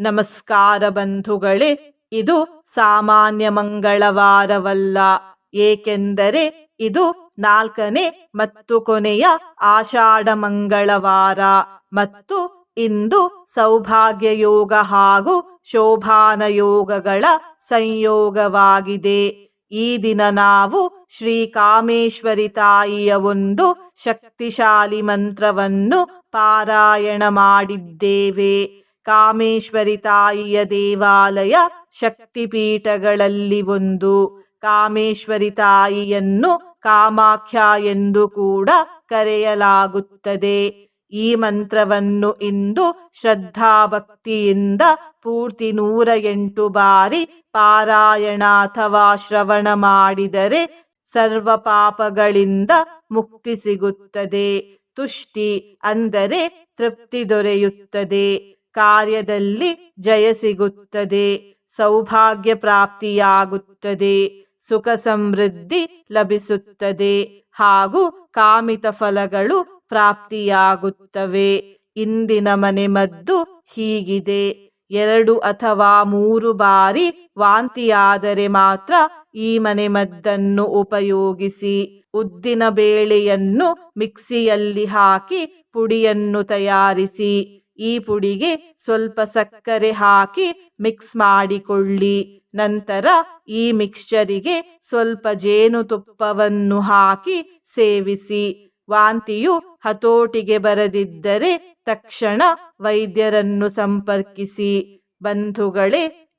ನಮಸ್ಕಾರ ಬಂಧುಗಳೇ, ಇದು ಸಾಮಾನ್ಯ ಮಂಗಳವಾರವಲ್ಲ. ಏಕೆಂದರೆ ಇದು ನಾಲ್ಕನೇ ಮತ್ತು ಕೊನೆಯ ಆಷಾಢ ಮಂಗಳವಾರ ಮತ್ತು ಇಂದು ಸೌಭಾಗ್ಯ ಯೋಗ ಹಾಗೂ ಶೋಭಾನ ಯೋಗಗಳ ಸಂಯೋಗವಾಗಿದೆ. ಈ ದಿನ ನಾವು ಶ್ರೀ ಕಾಮೇಶ್ವರಿ ತಾಯಿಯ ಒಂದು ಶಕ್ತಿಶಾಲಿ ಮಂತ್ರವನ್ನು ಪಾರಾಯಣ ಮಾಡಿದ್ದೇವೆ. ಕಾಮೇಶ್ವರಿ ತಾಯಿಯ ದೇವಾಲಯ ಶಕ್ತಿಪೀಠಗಳಲ್ಲಿ ಒಂದು. ಕಾಮೇಶ್ವರಿ ತಾಯಿಯನ್ನು ಕಾಮಾಖ್ಯ ಎಂದು ಕೂಡ ಕರೆಯಲಾಗುತ್ತದೆ. ಈ ಮಂತ್ರವನ್ನು ಇಂದು ಶ್ರದ್ಧಾಭಕ್ತಿಯಿಂದ ಪೂರ್ತಿ ನೂರ ಎಂಟು ಬಾರಿ ಪಾರಾಯಣ ಅಥವಾ ಶ್ರವಣ ಮಾಡಿದರೆ ಸರ್ವ ಪಾಪಗಳಿಂದ ಮುಕ್ತಿ ಸಿಗುತ್ತದೆ. ತುಷ್ಟಿ ಅಂದರೆ ತೃಪ್ತಿ ದೊರೆಯುತ್ತದೆ. ಕಾರ್ಯದಲ್ಲಿ ಜಯ ಸಿಗುತ್ತದೆ, ಸೌಭಾಗ್ಯ ಪ್ರಾಪ್ತಿಯಾಗುತ್ತದೆ, ಸುಖ ಸಮೃದ್ಧಿ ಲಭಿಸುತ್ತದೆ ಹಾಗೂ ಕಾಮಿತ ಫಲಗಳು ಪ್ರಾಪ್ತಿಯಾಗುತ್ತವೆ. ಇಂದಿನ ಮನೆಮದ್ದು ಹೀಗಿದೆ. ಎರಡು ಅಥವಾ ಮೂರು ಬಾರಿ ವಾಂತಿಯಾದರೆ ಮಾತ್ರ ಈ ಮನೆಮದ್ದನ್ನು ಉಪಯೋಗಿಸಿ, ಉದ್ದಿನ ಬೇಳೆಯನ್ನು ಮಿಕ್ಸಿಯಲ್ಲಿ ಹಾಕಿ ಪುಡಿಯನ್ನು ತಯಾರಿಸಿ. ಈ ಪುಡಿಗೆ ಸ್ವಲ್ಪ ಸಕ್ಕರೆ ಹಾಕಿ ಮಿಕ್ಸ್ ಮಾಡಿಕೊಳ್ಳಿ. ನಂತರ ಈ ಮಿಕ್ಸ್ಚರಿಗೆ ಸ್ವಲ್ಪ ಜೇನುತುಪ್ಪವನ್ನು ಹಾಕಿ ಸೇವಿಸಿ. ವಾಂತಿಯು ಹತೋಟಿಗೆ ಬರದಿದ್ದರೆ ತಕ್ಷಣ ವೈದ್ಯರನ್ನು ಸಂಪರ್ಕಿಸಿ. ಬಂಧುಗಳೇ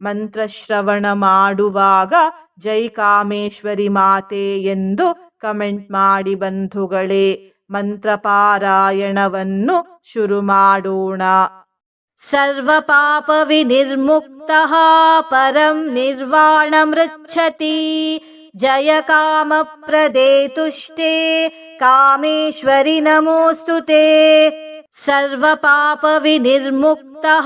ಮಂತ್ರಶ್ರವಣ ಮಾಡುವಾಗ ಜೈ ಕಾಮೇಶ್ವರಿ ಮಾತೆ ಎಂದು ಕಮೆಂಟ್ ಮಾಡಿ ಬಂಧುಗಳೇ ಮಂತ್ರಪಾರಾಯಣವನ್ನು ಶುರು ಮಾಡೋಣ ಸರ್ವ ಪಾಪ ವಿನಿರ್ಮುಕ್ತ ಪರಂ ನಿರ್ವಾಣಮೃಚ್ಛತಿ ಜಯ ಕಾಮ ಪ್ರದೇ ತುಷ್ಟೇ कामेश्वरि नमोऽस्तु ते सर्वपापविनिर्मुक्तः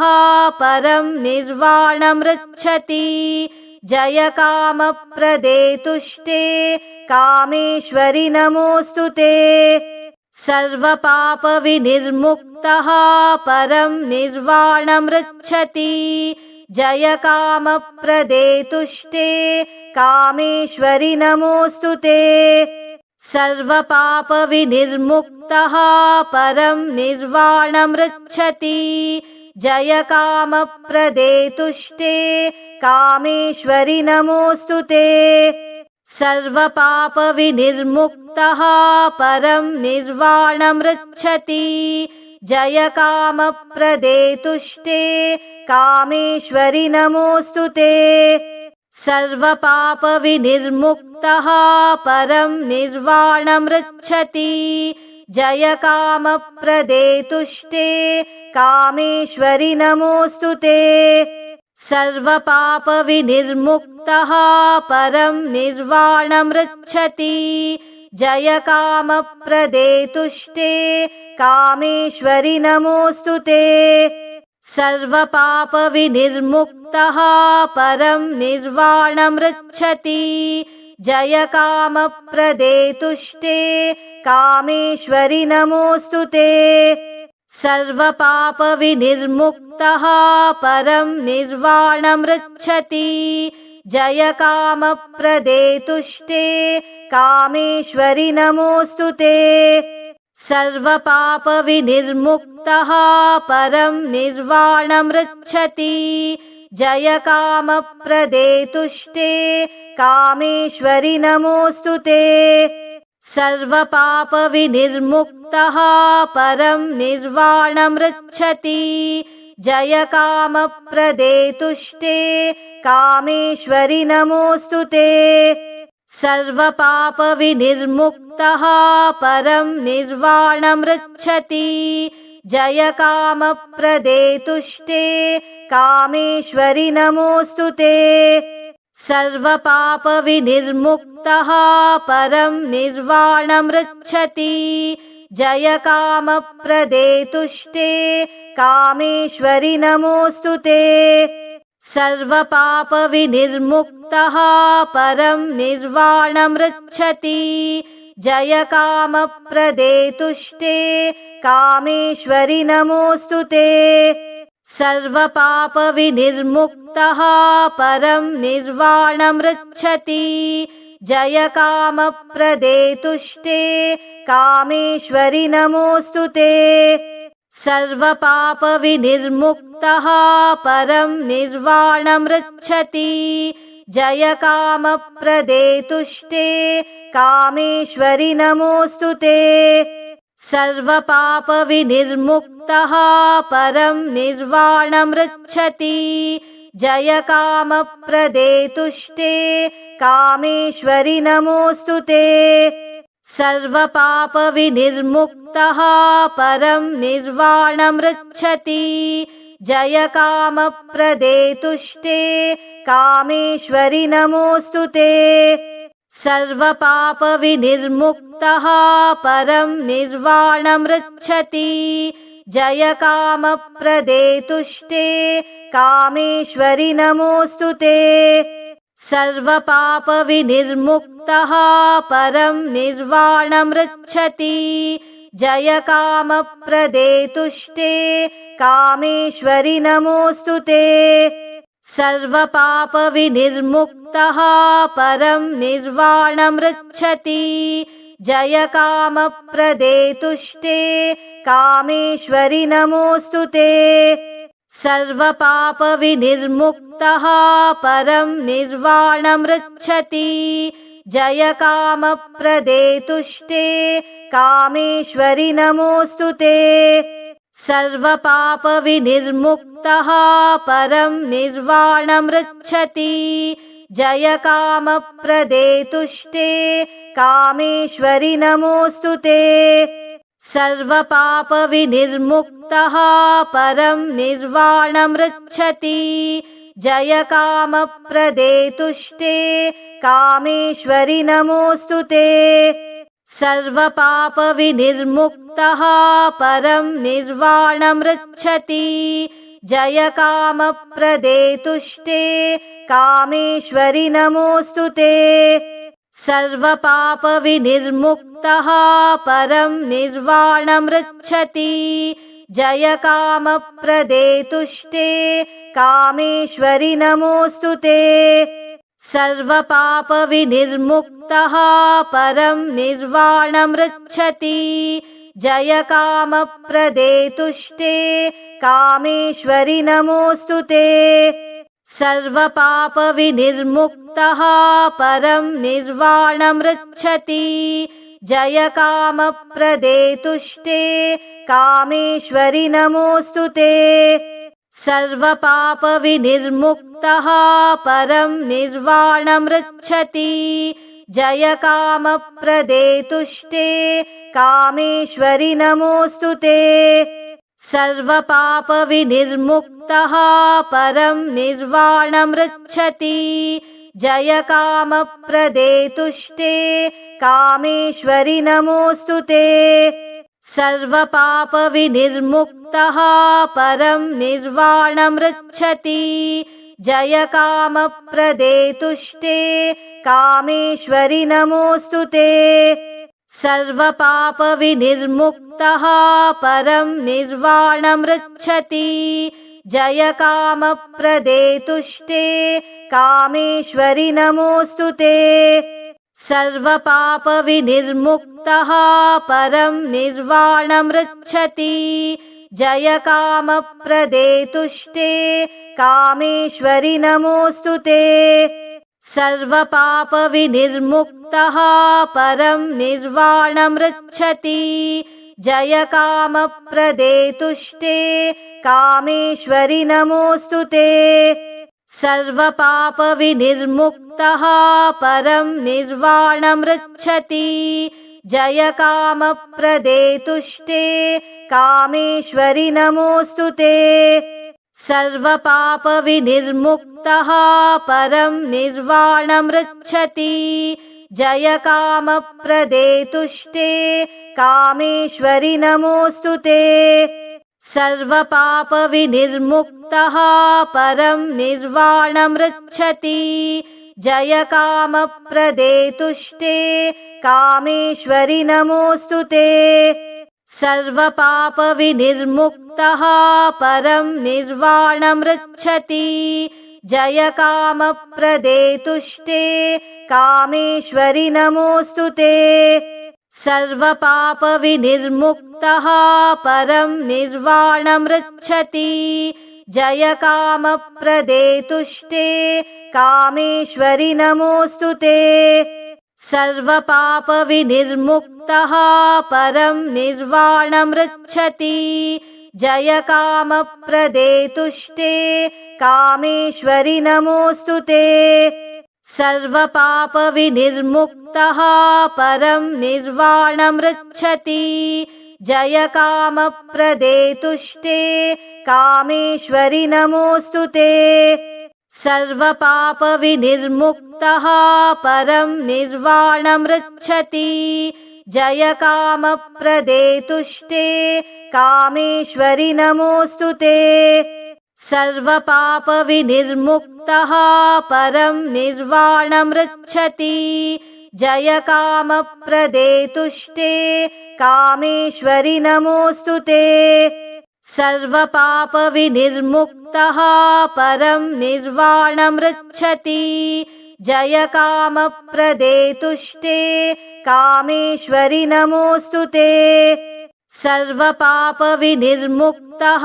परं निर्वाणमृच्छति। जय कामप्रदे तुष्टे कामेश्वरि नमोऽस्तु ते। सर्वपापविनिर्मुक्तः परं निर्वाणमृच्छति। जय कामप्रदे तुष्टे कामेश्वरि नमोऽस्तु ते सर्वपापविनिर्मुक्तः परं निर्वाणमृच्छति। जय कामप्रदे तुष्टे कामेश्वरि नमोऽस्तु ते। सर्वपापविनिर्मुक्तः परं निर्वाणमृच्छति। जय कामप्रदे तुष्टे कामेश्वरि नमोऽस्तु ते सर्वपापविनिर्मुक्तः परं निर्वाणमृच्छति। जय कामप्रदे तुष्टे कामेश्वरि नमोऽस्तु ते। सर्वपापविनिर्मुक्तः परं निर्वाणमृच्छति। जय कामप्रदे तुष्टे कामेश्वरि नमोऽस्तु ते। सर्वपापविनिर्मुक्तः परं निर्वाणमृच्छति। जय कामप्रदे तुष्टे, कामेश्वरि नमोऽस्तु ते। सर्वपापविनिर्मुक्तः परं निर्वाणमृच्छति। जय कामप्रदे तुष्टे, कामेश्वरि नमोऽस्तु ते। सर्वपापविनिर्मुक्तः परं निर्वाणमृच्छति। जय कामप्रदे तुष्टे कामेश्वरि नमोऽस्तु ते। सर्वपापविनिर्मुक्तः परं निर्वाणमृच्छति। जय कामप्रदे तुष्टे कामेश्वरि नमोऽस्तु ते। सर्वपापविनिर्मुक्तः परं निर्वाणमृच्छति जय कामप्रदे तुष्टे कामेश्वरि नमोऽस्तु ते। सर्वपापविनिर्मुक्तः परं निर्वाणमृच्छति। जय कामप्रदे तुष्टे कामेश्वरि नमोऽस्तु ते। सर्वपापविनिर्मुक्तः परं निर्वाणमृच्छति जय कामप्रदे तुष्टे कामेश्वरि नमोऽस्तु ते। सर्वपापविनिर्मुक्तः परं निर्वाणमृच्छति। जय कामप्रदे तुष्टे कामेश्वरि नमोऽस्तु ते। सर्वपापविनिर्मुक्तः परं निर्वाणमृच्छति जय कामप्रदे तुष्टे कामेश्वरि नमोऽस्तु ते। सर्वपापविनिर्मुक्तः परं निर्वाणमृच्छति। जय कामप्रदे तुष्टे कामेश्वरि नमोऽस्तु ते। सर्वपापविनिर्मुक्तः परं निर्वाणमृच्छति जय कामप्रदे तुष्टे कामेश्वरि नमोऽस्तु ते। सर्वपापविनिर्मुक्तः परं निर्वाणमृच्छति। जय कामप्रदे तुष्टे कामेश्वरि नमोऽस्तु ते। सर्वपापविनिर्मुक्तः परं निर्वाणमृच्छति जय कामप्रदे तुष्टे कामेश्वरि नमोऽस्तु ते। सर्वपापविनिर्मुक्तः परं निर्वाणमृच्छति। जय कामप्रदे तुष्टे कामेश्वरि नमोऽस्तु ते। सर्वपापविनिर्मुक्तः परं निर्वाणमृच्छति जय कामप्रदे तुष्टे कामेश्वरि नमोऽस्तु ते। सर्वपापविनिर्मुक्तः परं निर्वाणमृच्छति। जय कामप्रदे तुष्टे कामेश्वरि नमोऽस्तु ते। सर्वपापविनिर्मुक्तः परं निर्वाणमृच्छति जय कामप्रदे तुष्टे कामेश्वरि नमोऽस्तु ते। सर्वपापविनिर्मुक्तः परं निर्वाणमृच्छति। जय कामप्रदे तुष्टे कामेश्वरि नमोऽस्तु ते। सर्वपापविनिर्मुक्तः परं निर्वाणमृच्छति जय कामप्रदे तुष्टे कामेश्वरि नमोऽस्तु ते। सर्वपापविनिर्मुक्तः परं निर्वाणमृच्छति। जय कामप्रदे तुष्टे कामेश्वरि नमोऽस्तु ते। सर्वपापविनिर्मुक्तः परं निर्वाणमृच्छति जय कामप्रदे तुष्टे कामेश्वरि नमोऽस्तु ते। सर्वपापविनिर्मुक्तः परं निर्वाणमृच्छति। जय कामप्रदे तुष्टे कामेश्वरि नमोऽस्तु ते। सर्वपापविनिर्मुक्तः परं निर्वाणमृच्छति जय कामप्रदे तुष्टे कामेश्वरि नमोऽस्तु ते। सर्वपापविनिर्मुक्तः परं निर्वाणमृच्छति। जय कामप्रदे तुष्टे कामेश्वरि नमोऽस्तु ते। सर्वपापविनिर्मुक्तः परं निर्वाणमृच्छति जय कामप्रदे तुष्टे कामेश्वरि नमोऽस्तु ते। सर्वपापविनिर्मुक्तः परं निर्वाणमृच्छति। जय कामप्रदे तुष्टे कामेश्वरि नमोऽस्तु ते। सर्वपापविनिर्मुक्तः परं निर्वाणमृच्छति जय कामप्रदे तुष्टे कामेश्वरि नमोऽस्तु ते। सर्वपापविनिर्मुक्तः परं निर्वाणमृच्छति। जय कामप्रदे तुष्टे कामेश्वरि नमोऽस्तु ते। सर्वपापविनिर्मुक्तः परं निर्वाणमृच्छति जय कामप्रदे तुष्टे कामेश्वरि नमोऽस्तु ते। सर्वपापविनिर्मुक्तः परं निर्वाणमृच्छति। जय कामप्रदे तुष्टे कामेश्वरि नमोऽस्तु ते। सर्वपापविनिर्मुक्तः परं निर्वाणमृच्छति जय कामप्रदे तुष्टे कामेश्वरि नमोऽस्तु ते। सर्वपापविनिर्मुक्तः परं निर्वाणमृच्छति। जय कामप्रदे तुष्टे कामेश्वरि नमोऽस्तु ते। सर्वपापविनिर्मुक्तः परं निर्वाणमृच्छति जय कामप्रदे तुष्टे कामेश्वरि नमोऽस्तु ते। सर्वपापविनिर्मुक्तः परं निर्वाणमृच्छति। जय कामप्रदे तुष्टे कामेश्वरि नमोऽस्तु ते। सर्वपापविनिर्मुक्तः परं निर्वाणमृच्छति जय कामप्रदे तुष्टे कामेश्वरि नमोऽस्तु ते। सर्वपापविनिर्मुक्तः परं निर्वाणमृच्छति। जय कामप्रदे तुष्टे कामेश्वरि नमोऽस्तु ते। सर्वपापविनिर्मुक्तः परं निर्वाणमृच्छति जय कामप्रदे तुष्टे कामेश्वरि नमोऽस्तु ते। सर्वपापविनिर्मुक्तः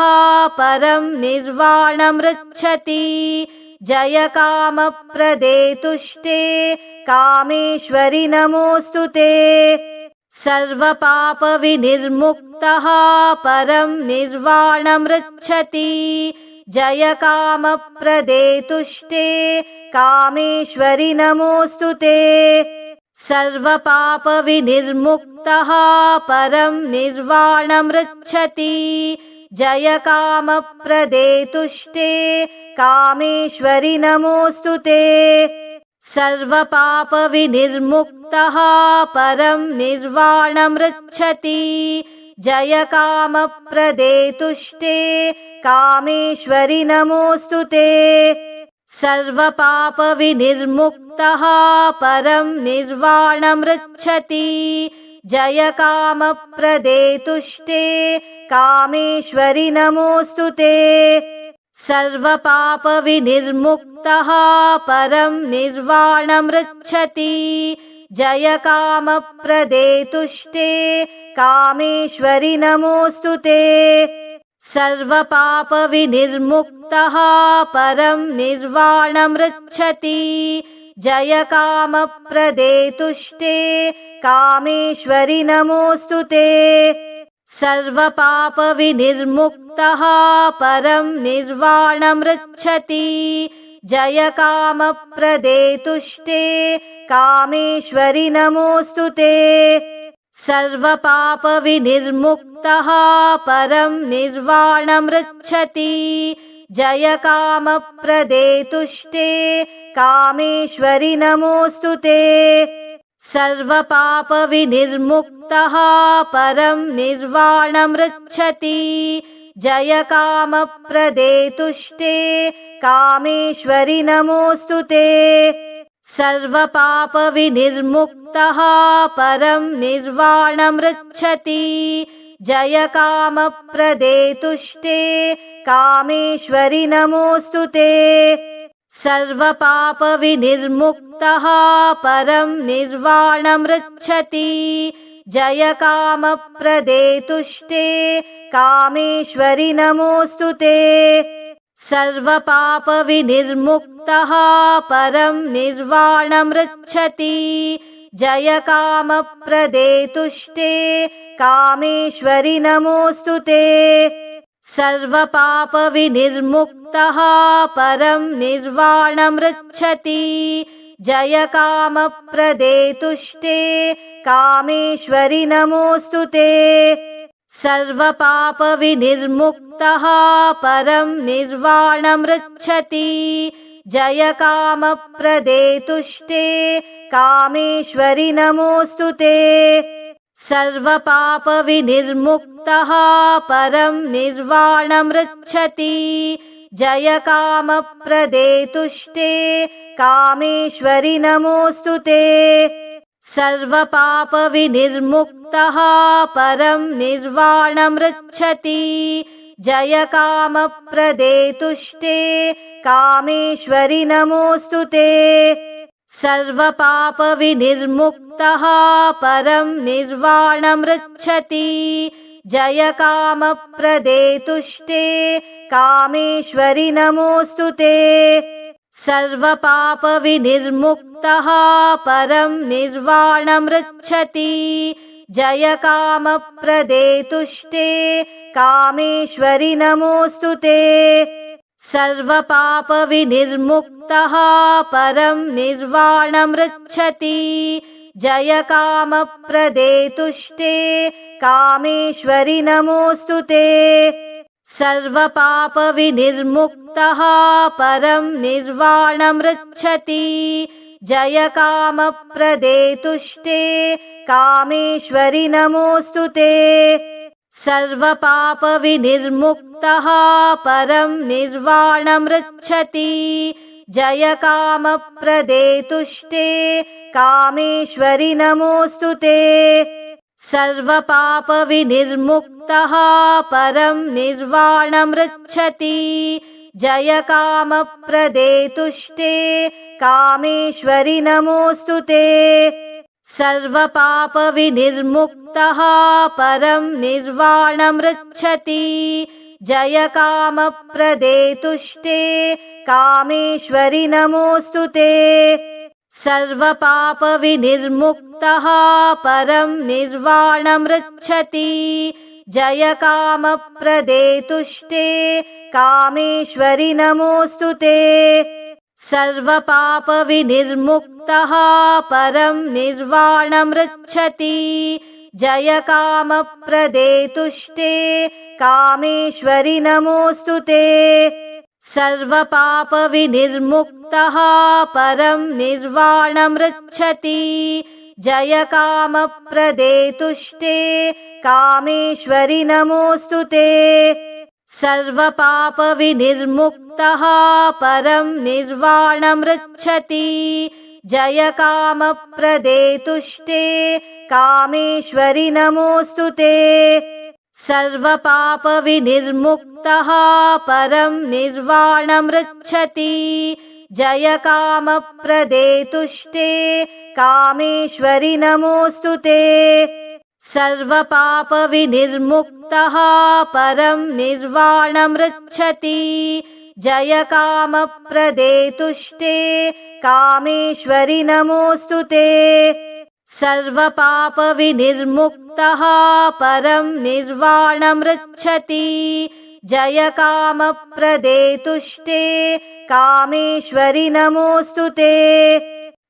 परं निर्वाणमृच्छति। जय कामप्रदे तुष्टे कामेश्वरि नमोऽस्तु ते। सर्वपापविनिर्मुक्तः परं निर्वाणमृच्छति जय कामप्रदे तुष्टे कामेश्वरि नमोऽस्तु ते। सर्वपापविनिर्मुक्तः परं निर्वाणमृच्छति। जय कामप्रदे तुष्टे कामेश्वरि नमोऽस्तु ते। सर्वपापविनिर्मुक्तः परं निर्वाणमृच्छति जय कामप्रदे तुष्टे कामेश्वरि नमोऽस्तु ते। सर्वपापविनिर्मुक्तः परं निर्वाणमृच्छति। जय कामप्रदे तुष्टे कामेश्वरि नमोऽस्तु ते। सर्वपापविनिर्मुक्तः परं निर्वाणमृच्छति जय कामप्रदे तुष्टे कामेश्वरि नमोऽस्तु ते। सर्वपापविनिर्मुक्तः परं निर्वाणमृच्छति। जय कामप्रदे तुष्टे कामेश्वरि नमोऽस्तु ते। सर्वपापविनिर्मुक्तः परं निर्वाणमृच्छति जय कामप्रदे तुष्टे कामेश्वरि नमोऽस्तु ते। सर्वपापविनिर्मुक्तः परं निर्वाणमृच्छति। जय कामप्रदे तुष्टे कामेश्वरि नमोऽस्तु ते। सर्वपापविनिर्मुक्तः परं निर्वाणमृच्छति जय कामप्रदे तुष्टे कामेश्वरि नमोऽस्तु ते। सर्वपापविनिर्मुक्तः परं निर्वाणमृच्छति। जय कामप्रदे तुष्टे कामेश्वरि नमोऽस्तु ते। सर्वपापविनिर्मुक्तः परं निर्वाणमृच्छति जय कामप्रदे तुष्टे कामेश्वरि नमोऽस्तु ते। सर्वपापविनिर्मुक्तः परं निर्वाणमृच्छति। जय कामप्रदे तुष्टे कामेश्वरि नमोऽस्तु ते। सर्वपापविनिर्मुक्तः परं निर्वाणमृच्छति जय कामप्रदे तुष्टे कामेश्वरि नमोऽस्तु ते। सर्वपापविनिर्मुक्तः परं निर्वाणमृच्छति। जय कामप्रदे तुष्टे कामेश्वरि नमोऽस्तु ते। सर्वपापविनिर्मुक्तः परं निर्वाणमृच्छति जय कामप्रदे तुष्टे कामेश्वरि नमोऽस्तु ते। सर्वपापविनिर्मुक्तः परं निर्वाणमृच्छति। जय कामप्रदे तुष्टे कामेश्वरि नमोऽस्तु ते। सर्वपापविनिर्मुक्तः परं निर्वाणमृच्छति जय कामप्रदे तुष्टे कामेश्वरि नमोऽस्तु ते। सर्वपापविनिर्मुक्तः परं निर्वाणमृच्छति। जय कामप्रदे तुष्टे कामेश्वरि नमोऽस्तु ते। सर्वपापविनिर्मुक्तः परं निर्वाणमृच्छति जय कामप्रदे तुष्टे कामेश्वरि नमोऽस्तु ते। सर्वपापविनिर्मुक्तः परं निर्वाणमृच्छति। जय कामप्रदे तुष्टे कामेश्वरि नमोऽस्तु ते। सर्वपापविनिर्मुक्तः परं निर्वाणमृच्छति जय कामप्रदे तुष्टे कामेश्वरि नमोऽस्तु ते। सर्वपापविनिर्मुक्तः परं निर्वाणमृच्छति। जय कामप्रदे तुष्टे कामेश्वरि नमोऽस्तु ते। सर्वपापविनिर्मुक्तः परं निर्वाणमृच्छति जय कामप्रदे तुष्टे कामेश्वरि नमोऽस्तु ते। सर्वपापविनिर्मुक्तः परं निर्वाणमृच्छति। जय कामप्रदे तुष्टे कामेश्वरि नमोऽस्तु ते। सर्वपापविनिर्मुक्तः परं निर्वाणमृच्छति जय कामप्रदे तुष्टे कामेश्वरि नमोऽस्तु ते। सर्वपापविनिर्मुक्तः परं निर्वाणमृच्छति। जय कामप्रदे तुष्टे कामेश्वरि नमोऽस्तु ते। सर्वपापविनिर्मुक्तः परं निर्वाणमृच्छति जय कामप्रदे तुष्टे कामेश्वरि नमोऽस्तु ते। सर्वपापविनिर्मुक्तः परं निर्वाणमृच्छति। जय कामप्रदे तुष्टे कामेश्वरि नमोऽस्तु ते। सर्वपापविनिर्मुक्तः परं निर्वाणमृच्छति जय कामप्रदे तुष्टे कामेश्वरि नमोऽस्तु ते। सर्वपापविनिर्मुक्तः परं निर्वाणमृच्छति। जय कामप्रदे तुष्टे कामेश्वरि नमोऽस्तु ते।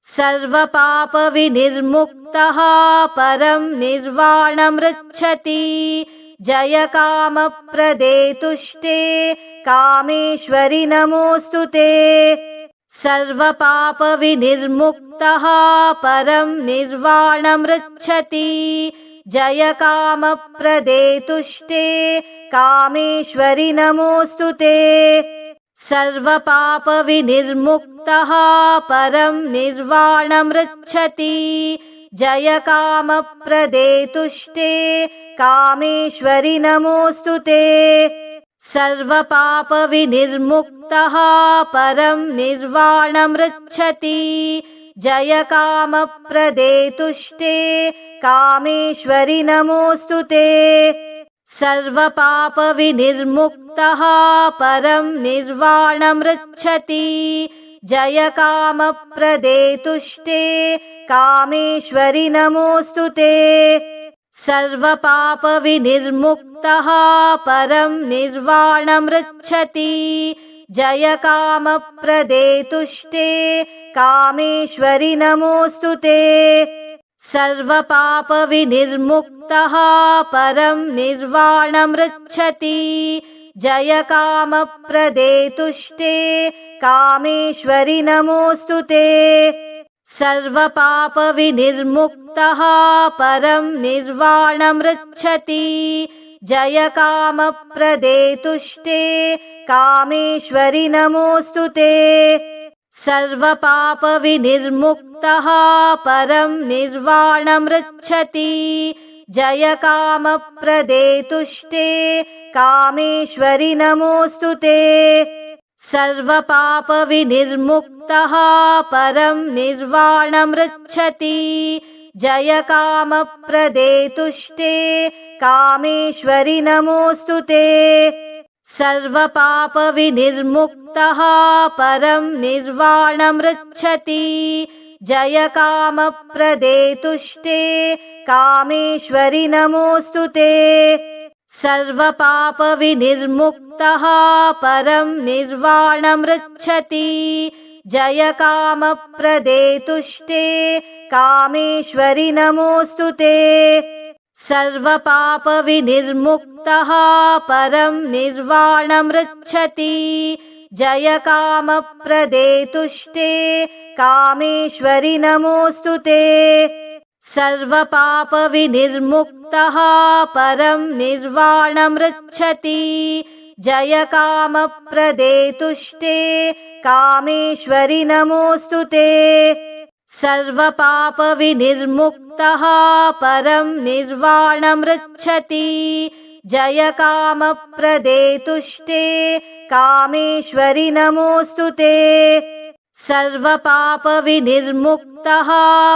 सर्वपापविनिर्मुक्तः परं निर्वाणमृच्छति जय कामप्रदे तुष्टे कामेश्वरि नमोऽस्तु ते। सर्वपापविनिर्मुक्तः परं निर्वाणमृच्छति। जय कामप्रदे तुष्टे कामेश्वरि नमोऽस्तु ते। सर्वपापविनिर्मुक्तः परं निर्वाणमृच्छति जय कामप्रदे तुष्टे कामेश्वरि नमोऽस्तु ते। सर्वपापविनिर्मुक्तः परं निर्वाणमृच्छति। जय कामप्रदे तुष्टे कामेश्वरि नमोऽस्तु ते। सर्वपापविनिर्मुक्तः परं निर्वाणमृच्छति जय कामप्रदे तुष्टे कामेश्वरि नमोऽस्तु ते। सर्वपापविनिर्मुक्तः परं निर्वाणमृच्छति। जय कामप्रदे तुष्टे कामेश्वरि नमोऽस्तु ते। सर्वपापविनिर्मुक्तः परं निर्वाणमृच्छति जय कामप्रदे तुष्टे कामेश्वरि नमोऽस्तु ते। सर्वपापविनिर्मुक्तः परं निर्वाणमृच्छति। जय कामप्रदे तुष्टे कामेश्वरि नमोऽस्तु ते। सर्वपापविनिर्मुक्तः परं निर्वाणमृच्छति जय कामप्रदे तुष्टे कामेश्वरि नमोऽस्तु ते। सर्वपापविनिर्मुक्तः परं निर्वाणमृच्छति। जय कामप्रदे तुष्टे कामेश्वरि नमोऽस्तु ते। सर्वपापविनिर्मुक्तः परं निर्वाणमृच्छति। जय कामप्रदे तुष्टे कामेश्वरि नमोऽस्तु ते। सर्वपापविनिर्मुक्तः परं निर्वाणमृच्छति। जय कामप्रदे तुष्टे। कामेश्वरि नमोऽस्तु ते। सर्वपापविनिर्मुक्तः परं निर्वाणमृच्छति। जय कामप्रदे तुष्टे। कामेश्वरि नमोऽस्तु ते। सर्वपापविनिर्मुक्तः परं निर्वाणमृच्छति। जय कामप्रदे तुष्टे कामेश्वरि नमोऽस्तु ते। सर्वपापविनिर्मुक्तः परं निर्वाणमृच्छति। जय कामप्रदे तुष्टे कामेश्वरि नमोऽस्तु ते सर्वपापविनिर्मुक्तः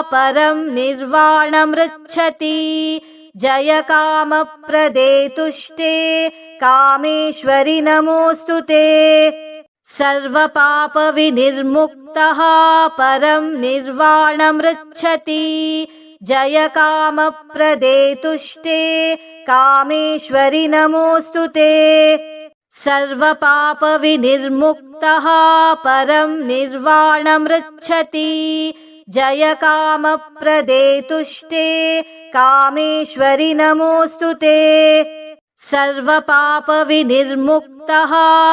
परं निर्वाणमृच्छति। जय कामप्रदे तुष्टे कामेश्वरि नमोऽस्तु ते। सर्वपापविनिर्मुक्तः परं निर्वाणमृच्छति। जय कामप्रदे तुष्टे कामेश्वरि नमोऽस्तु ते सर्वपापविनिर्मुक्तः परं निर्वाणमृच्छति। जय कामप्रदे तुष्टे कामेश्वरि नमोऽस्तु ते। सर्वपापविनिर्मुक्तः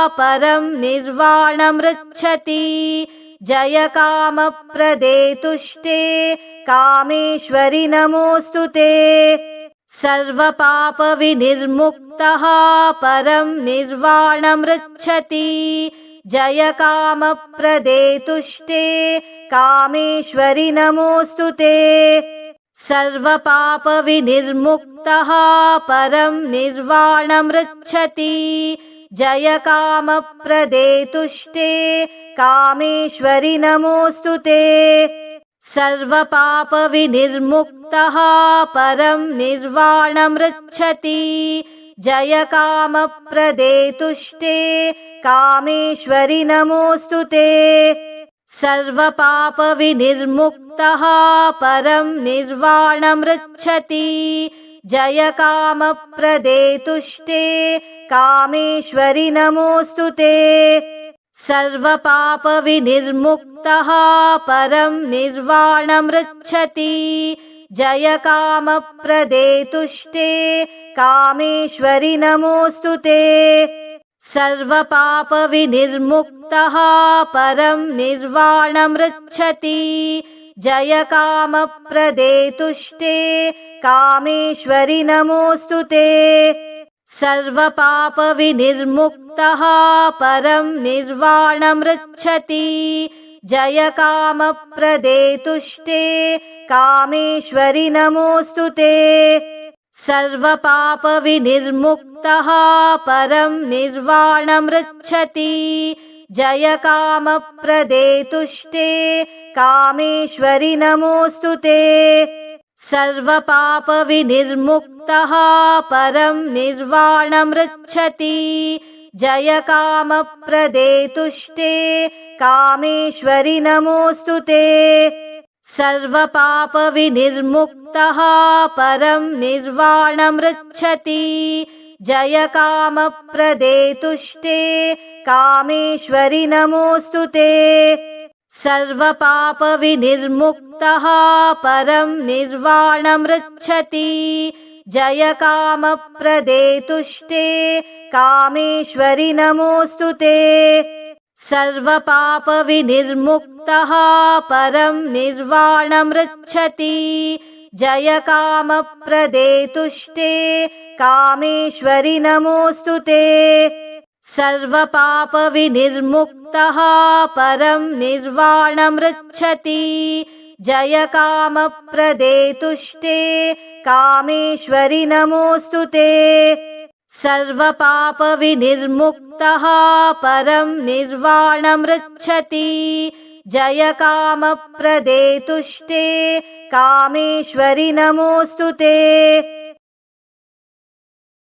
परं निर्वाणमृच्छति। जय कामप्रदे तुष्टे कामेश्वरि नमोऽस्तु ते सर्वपापविनिर्मुक्तः परं निर्वाणमृच्छति। जय कामप्रदे तुष्टे कामेश्वरि नमोऽस्तु ते। सर्वपापविनिर्मुक्तः परं निर्वाणमृच्छति। जय कामप्रदे तुष्टे कामेश्वरि नमोऽस्तु ते सर्वपापविनिर्मुक्तः परं निर्वाणमृच्छति। जय कामप्रदे तुष्टे कामेश्वरि नमोऽस्तु ते। सर्वपापविनिर्मुक्तः परं निर्वाणमृच्छति। जय कामप्रदे तुष्टे कामेश्वरि नमोऽस्तु ते सर्वपापविनिर्मुक्तः परं निर्वाणमृच्छति। जय कामप्रदे तुष्टे कामेश्वरि नमोऽस्तु ते। सर्वपापविनिर्मुक्तः परं निर्वाणमृच्छति। जय कामप्रदे तुष्टे कामेश्वरि नमोऽस्तु ते सर्वपापविनिर्मुक्तः परं निर्वाणमृच्छति। जय कामप्रदे तुष्टे कामेश्वरि नमोऽस्तु ते। सर्वपापविनिर्मुक्तः परं निर्वाणमृच्छति। जय कामप्रदे तुष्टे कामेश्वरि नमोऽस्तु ते सर्वपापविनिर्मुक्तः परं निर्वाणमृच्छति। जय कामप्रदे तुष्टे कामेश्वरि नमोऽस्तु ते। सर्वपापविनिर्मुक्तः परं निर्वाणमृच्छति। जय कामप्रदे तुष्टे कामेश्वरि नमोऽस्तु ते सर्वपापविनिर्मुक्तः परं निर्वाणमृच्छति। जय कामप्रदे तुष्टे कामेश्वरि नमोऽस्तु ते। सर्वपापविनिर्मुक्तः परं निर्वाणमृच्छति। जय कामप्रदे तुष्टे कामेश्वरि नमोऽस्तु ते सर्वपापविनिर्मुक्तः परं निर्वाणमृच्छति। जय कामप्रदे तुष्टे कामेश्वरि नमोऽस्तु ते। सर्वपापविनिर्मुक्तः परं निर्वाणमृच्छति। जय कामप्रदे तुष्टे कामेश्वरि नमोऽस्तु ते